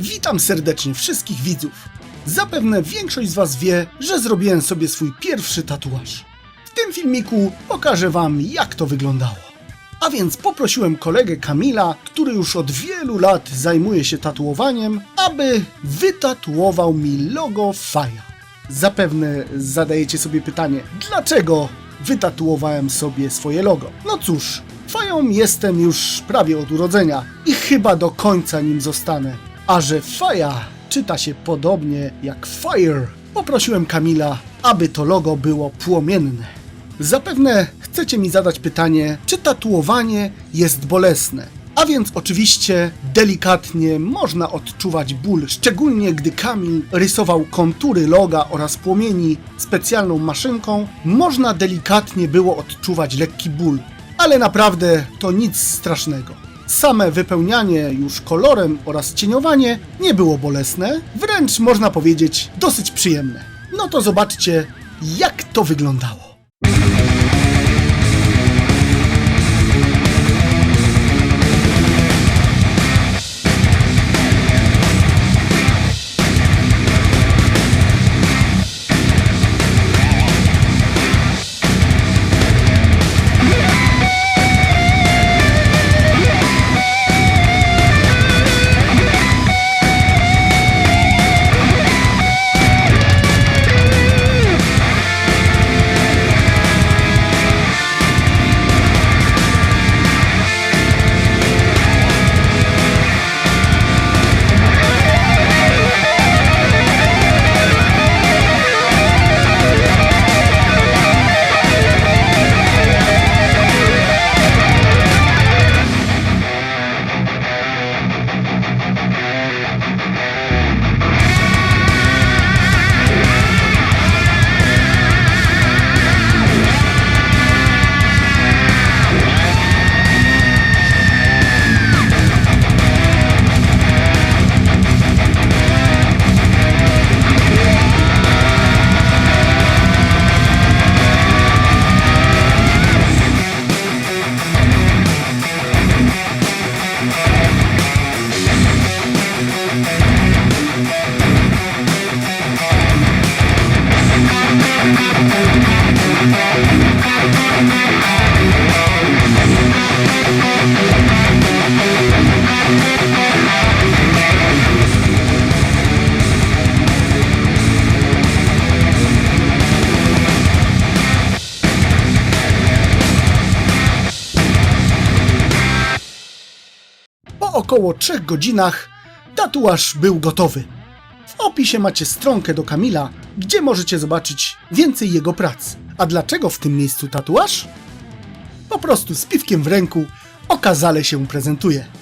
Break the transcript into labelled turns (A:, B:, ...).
A: Witam serdecznie wszystkich widzów. Zapewne większość z Was wie, że zrobiłem sobie swój pierwszy tatuaż. W tym filmiku pokażę Wam, jak to wyglądało. A więc poprosiłem kolegę Kamila, który już od wielu lat zajmuje się tatuowaniem, aby wytatuował mi logo Faja. Zapewne zadajecie sobie pytanie, dlaczego wytatuowałem sobie swoje logo? No cóż, Fają jestem już prawie od urodzenia i chyba do końca nim zostanę. A że Faja czyta się podobnie jak Fire, poprosiłem Kamila, aby to logo było płomienne. Zapewne chcecie mi zadać pytanie, czy tatuowanie jest bolesne. A więc oczywiście delikatnie można odczuwać ból, szczególnie gdy Kamil rysował kontury loga oraz płomieni specjalną maszynką, można delikatnie było odczuwać lekki ból, ale naprawdę to nic strasznego. Same wypełnianie już kolorem oraz cieniowanie nie było bolesne, wręcz można powiedzieć dosyć przyjemne. No to zobaczcie, jak to wyglądało. Około 3 godzinach tatuaż był gotowy. W opisie macie stronkę do Kamila, gdzie możecie zobaczyć więcej jego prac. A dlaczego w tym miejscu tatuaż? Po prostu z piwkiem w ręku okazale się prezentuje.